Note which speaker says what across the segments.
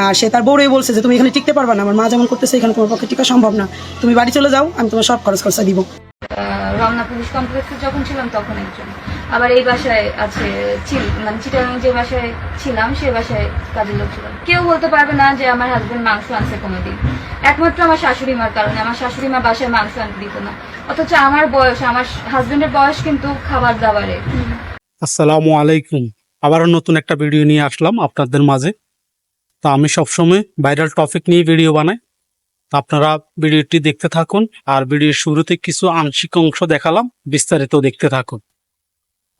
Speaker 1: আর সে তার বউরেই বলছে যে তুমি এখানে টিকতে পারবা না আমার মা যেমন করতেছে এখানে তোমার পক্ষে টিকা সম্ভব না। তুমি বাড়ি চলে যাও আমি তোমার সব খরচ খরচা দিব।
Speaker 2: আহ, রমনা পুলিশ কমপ্লেক্সে যখন ছিলাম তখন একজন। আবার এই বাসায় আছে মানে চিটাগাং যে বাসায় ছিলাম সে বাসায় কাজের লোক ছিল। কেউ বলতে পারবে না যে আমার হাজবেন্ড মাংস আনছে কোনোদিন। একমাত্র আমার শাশুড়ি মার কারণে আমার শাশুড়ি মা বাসায় মাংস আনতে দিত না। অথচ আমার বয়স আমার হাজবেন্ডের বয়স কিন্তু খাবার দাবারে।
Speaker 3: আসসালামু আলাইকুম। আবারও নতুন একটা ভিডিও নিয়ে আসলাম আপনাদের মাঝে। তো আমি সবসময় ভাইরাল টপিক নিয়ে ভিডিও বানাই। তো আপনারা ভিডিওটি দেখতে থাকুন আর ভিডিওর শুরুতে কিছু আংশিক অংশ দেখালাম বিস্তারিত দেখতে থাকুন।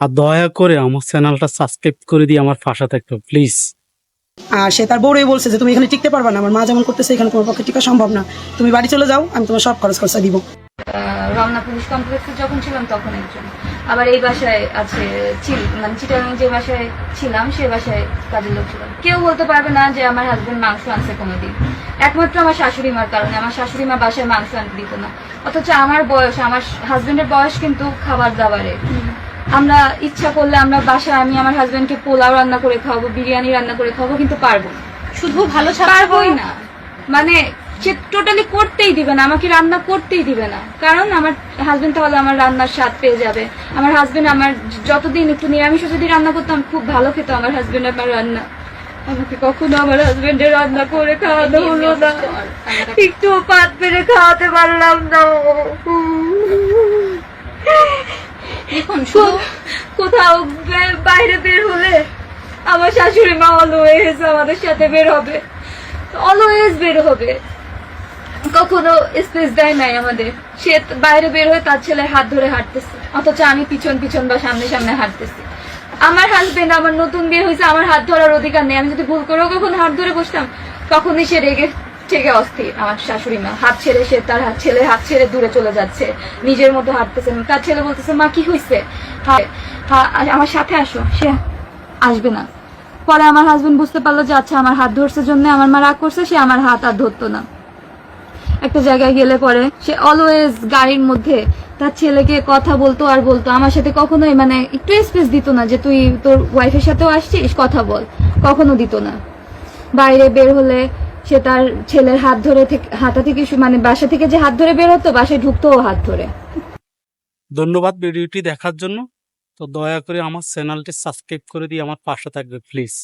Speaker 3: আর দয়া করে আমার চ্যানেলটা সাবস্ক্রাইব করে দিয়ে আমার পাশে থাকবে প্লিজ
Speaker 1: আর সে তার বউরেই বলছে যে তুমি এখানে টিকতে পারবা না আমার মা যেমন করতেছে এখানে তোমার পক্ষে টিকা সম্ভব না। তুমি বাড়ি চলে যাও আমি তোমার সব খরচ খরচা দিব
Speaker 2: রমনা পুলিশ কমপ্লেক্সে যখন ছিলাম তখন একজন। আবার এই বাসায় আছে মানে চিটাগাং যে বাসায় ছিলাম সে বাসায় কাজের লোক ছিল। কেউ বলতে পারবে না যে আমার হাজবেন্ড মাংস আনছে কোনোদিন। একমাত্র আমার শাশুড়ি মার কারণে। আমার শাশুড়ি মা বাসায় মাংস আনতে দিত না। অথচ আমার বয়স আমার হাজবেন্ডের বয়স কিন্তু খাবার দাবারে আমরা ইচ্ছা করলে আমরা বাসায় আমি আমার হাজবেন্ডকে পোলাও রান্না করে খাওয়াবো বিরিয়ানি রান্না করে খাওয়াবো কিন্তু পারব
Speaker 4: শুধু ভালো
Speaker 2: পারবোই না। মানে সে টোটালি করতেই দিবে না আমাকে রান্না করতেই দিবে না। কারণ আমার হাজবেন্ড তাহলে আমার রান্নার স্বাদ পেয়ে যাবে। আমার হাজবেন্ড আমার যতদিন একটু নিরামিষ যদি রান্না করতাম খুব ভালো খেত আমার হাজবেন্ড আমার রান্না। আমাকে কখনো আমার হাজবেন্ডের রান্না করে খাওয়ানো হলো না। একটু পাত পেরে খাওয়াতে পারলাম না।
Speaker 4: দেখুন
Speaker 2: কোথাও বাইরে বের হলে আমার শাশুড়ি মা অলওয়েজ আমাদের সাথে বের হবে। অলওয়েজ বের হবে। কখনো স্পেস দেয় নাই আমাদের। সে বাইরে বের হয়ে তার ছেলের হাত ধরে হাঁটতেছে। অথচ আমি পিছন পিছন বা সামনে সামনে হাঁটতেছি। আমার হাজবেন্ড আমার নতুন বিয়ে হয়েছে আমার হাত ধরার অধিকার নেই। আমি যদি ভুল করেও কখন হাত ধরে বসতাম তখনই সে রেগে থেকে অস্থির। আমার শাশুড়ি মা হাত ছেড়ে সে তার হাত ছেলে হাত ছেড়ে দূরে চলে যাচ্ছে। নিজের মতো হাঁটতেছে। তার ছেলে বলতেছে মা কি হয়েছে হ্যাঁ হ্যাঁ, আমার সাথে আসো। সে আসবে না। পরে আমার হাজবেন্ড বুঝতে পারল যে আচ্ছা আমার হাত ধরছে জন্য আমার মা রাগ করছে সে আমার হাত আর ধরতো না। একটা জায়গায় গেলে পরে সে অলওয়েজ গাড়ির মধ্যে তার ছেলেকে কথা বলতো আর বলতো। আমার সাথে কখনোই মানে একটু স্পেস দিত না যে তুই তোর ওয়াইফের সাথেও আসছিস, কথা বল। কখনো দিত না। বাইরে বের হলে সে তার ছেলের হাত ধরে হাতা থেকে মানে বাসা থেকে যে হাত ধরে বের হতো বাসায় ঢুকতো ও হাত ধরে।
Speaker 3: ধন্যবাদ ভিডিওটি দেখার জন্য। তো দয়া করে আমার চ্যানেলটি সাবস্ক্রাইব করে দিয়ে আমার পাশে থাকবে প্লিজ